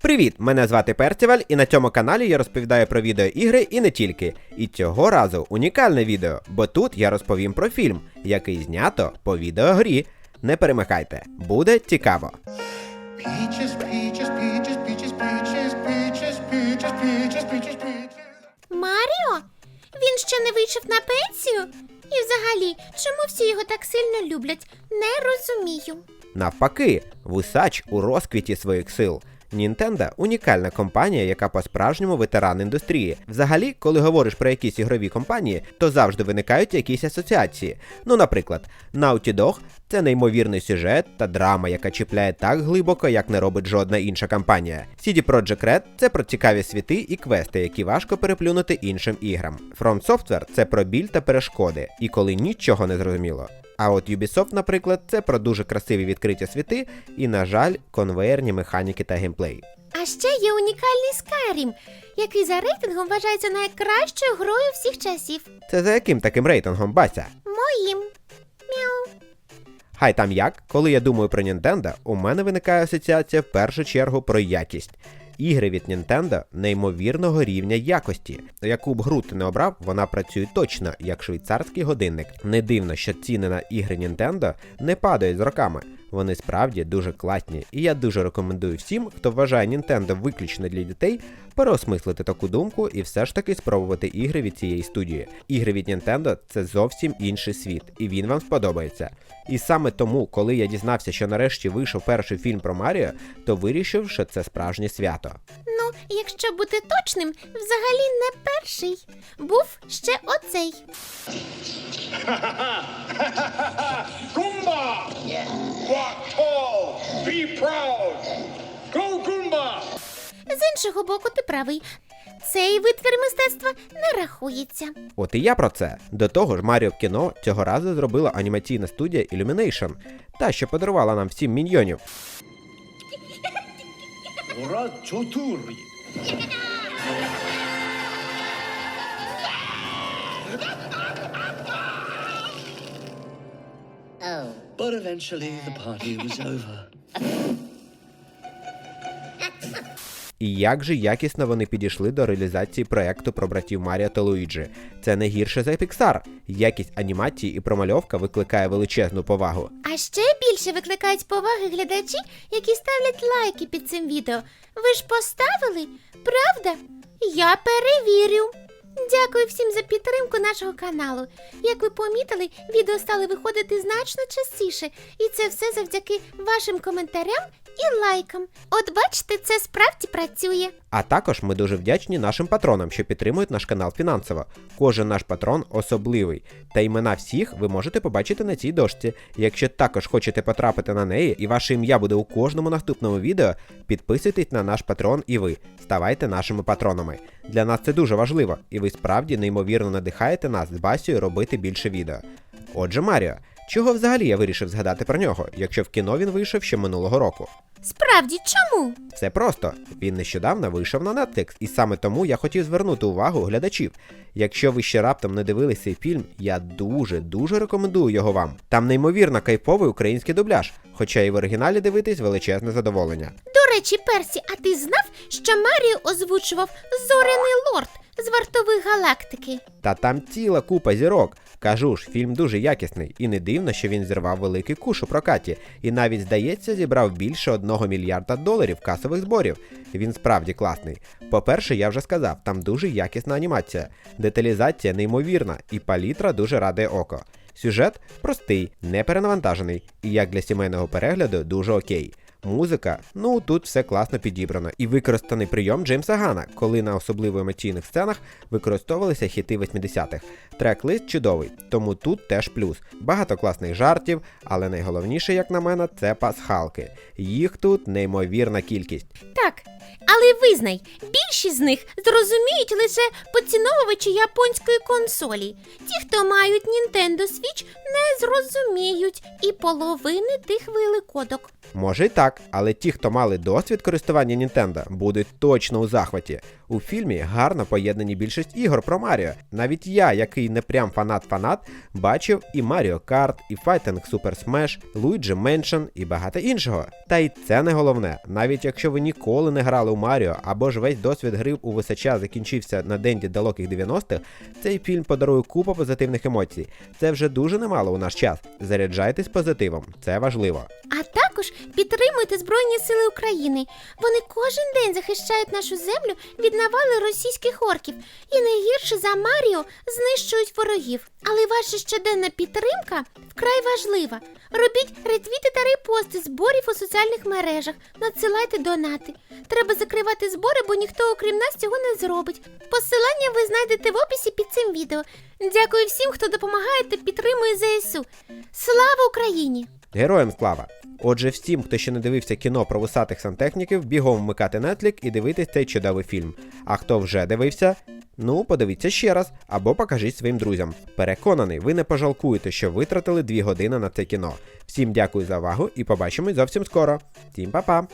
Привіт! Мене звати Перціваль, і на цьому каналі я розповідаю про відеоігри і не тільки. І цього разу унікальне відео, бо тут я розповім про фільм, який знято по відеогрі. Не перемикайте, буде цікаво. Маріо? Він ще не вийшов на пенсію? І взагалі, чому всі його так сильно люблять? Не розумію. Навпаки, вусач у розквіті своїх сил. Nintendo – унікальна компанія, яка по-справжньому ветеран індустрії. Взагалі, коли говориш про якісь ігрові компанії, то завжди виникають якісь асоціації. Ну, наприклад, Naughty Dog – це неймовірний сюжет та драма, яка чіпляє так глибоко, як не робить жодна інша компанія. CD Projekt Red – це про цікаві світи і квести, які важко переплюнути іншим іграм. From Software – це про біль та перешкоди, і коли нічого не зрозуміло. А от Ubisoft, наприклад, це про дуже красиві відкриті світи і, на жаль, конвеєрні механіки та геймплей. А ще є унікальний Skyrim, який за рейтингом вважається найкращою грою всіх часів. Це за яким таким рейтингом, Бася? Моїм. Мяу. Хай там як, коли я думаю про Nintendo, у мене виникає асоціація в першу чергу про якість. Ігри від Nintendo неймовірного рівня якості. Яку б гру ти не обрав, вона працює точно, як швейцарський годинник. Не дивно, що ціни на ігри Nintendo не падають з роками. Вони справді дуже класні, і я дуже рекомендую всім, хто вважає Nintendo виключно для дітей, переосмислити таку думку і все ж таки спробувати ігри від цієї студії. Ігри від Nintendo це зовсім інший світ, і він вам сподобається. І саме тому, коли я дізнався, що нарешті вийшов перший фільм про Маріо, то вирішив, що це справжнє свято. Ну, якщо бути точним, взагалі не перший. Був ще оцей. Goomba! Walk tall, be proud. Go Goomba! З іншого боку, ти правий. Цей витвір мистецтва не рахується. От і я про це. До того ж, Маріо в кіно цього разу зробила анімаційна студія Illumination, та що подарувала нам всім міньйонів. Ora Oh. But eventually the party was over. І як же якісно вони підійшли до реалізації проекту про братів Марія та Луїджі. Це не гірше за Pixar. Якість анімації і промальовка викликає величезну повагу. А ще більше викликають поваги глядачі, які ставлять лайки під цим відео. Ви ж поставили? Правда? Я перевірю. Дякую всім за підтримку нашого каналу. Як ви помітили, відео стали виходити значно частіше, і це все завдяки вашим коментарям і лайкам. От бачите, це справді працює. А також ми дуже вдячні нашим патронам, що підтримують наш канал фінансово. Кожен наш патрон особливий, та імена всіх ви можете побачити на цій дошці. Якщо також хочете потрапити на неї, і ваше ім'я буде у кожному наступному відео, підписуйтесь на наш патрон і ви ставайте нашими патронами. Для нас це дуже важливо, і ви справді неймовірно надихаєте нас з Басією робити більше відео. Отже, Маріо, чого взагалі я вирішив згадати про нього, якщо в кіно він вийшов ще минулого року? Справді, чому? Все просто. Він нещодавно вийшов на Netflix, і саме тому я хотів звернути увагу глядачів. Якщо ви ще раптом не дивились цей фільм, я дуже дуже рекомендую його вам. Там неймовірно кайфовий український дубляж, хоча і в оригіналі дивитись величезне задоволення. Речі, Персі, а ти знав, що Маріо озвучував зоряний лорд з вартових галактики? Та там ціла купа зірок. Кажу ж, фільм дуже якісний, і не дивно, що він зірвав великий куш у прокаті, і навіть, здається, зібрав більше одного мільярда доларів касових зборів. Він справді класний. По-перше, я вже сказав, там дуже якісна анімація, деталізація неймовірна, і палітра дуже радує око. Сюжет простий, не перенавантажений, і як для сімейного перегляду дуже окей. Музика, ну тут все класно підібрано. І використаний прийом Джеймса Гана, коли на особливо емоційних сценах використовувалися хіти 80-х. Трек-лист чудовий, тому тут теж плюс. Багато класних жартів, але найголовніше, як на мене, це пасхалки. Їх тут неймовірна кількість. Так. Але визнай, більшість з них зрозуміють лише поціновувачі японської консолі. Ті, хто мають Nintendo Switch, не зрозуміють і половини тих великодок. Може й так, але ті, хто мали досвід користування Nintendo, будуть точно у захваті. У фільмі гарно поєднані більшість ігор про Маріо. Навіть я, який не прям фанат-фанат, бачив і Mario Kart, і Fighting Super Smash, Luigi Mansion і багато іншого. Та й це не головне. Навіть якщо ви ніколи не грали у Маріо або ж весь досвід гри у височа закінчився на денді далеких 90-х, цей фільм подарує купу позитивних емоцій. Це вже дуже немало у наш час. Заряджайтесь позитивом, це важливо. Також підтримуйте Збройні Сили України. Вони кожен день захищають нашу землю від навали російських орків і не гірше за Маріо знищують ворогів. Але ваша щоденна підтримка вкрай важлива. Робіть ретвіти та репости зборів у соціальних мережах, надсилайте донати. Треба закривати збори, бо ніхто окрім нас цього не зробить. Посилання ви знайдете в описі під цим відео. Дякую всім, хто допомагає та підтримує ЗСУ. Слава Україні! Героям слава! Отже, всім, хто ще не дивився кіно про вусатих сантехніків, бігом вмикати Netflix і дивитись цей чудовий фільм. А хто вже дивився, ну подивіться ще раз або покажіть своїм друзям. Переконаний, ви не пожалкуєте, що витратили дві години на це кіно. Всім дякую за увагу і побачимось зовсім скоро. Всім па-па!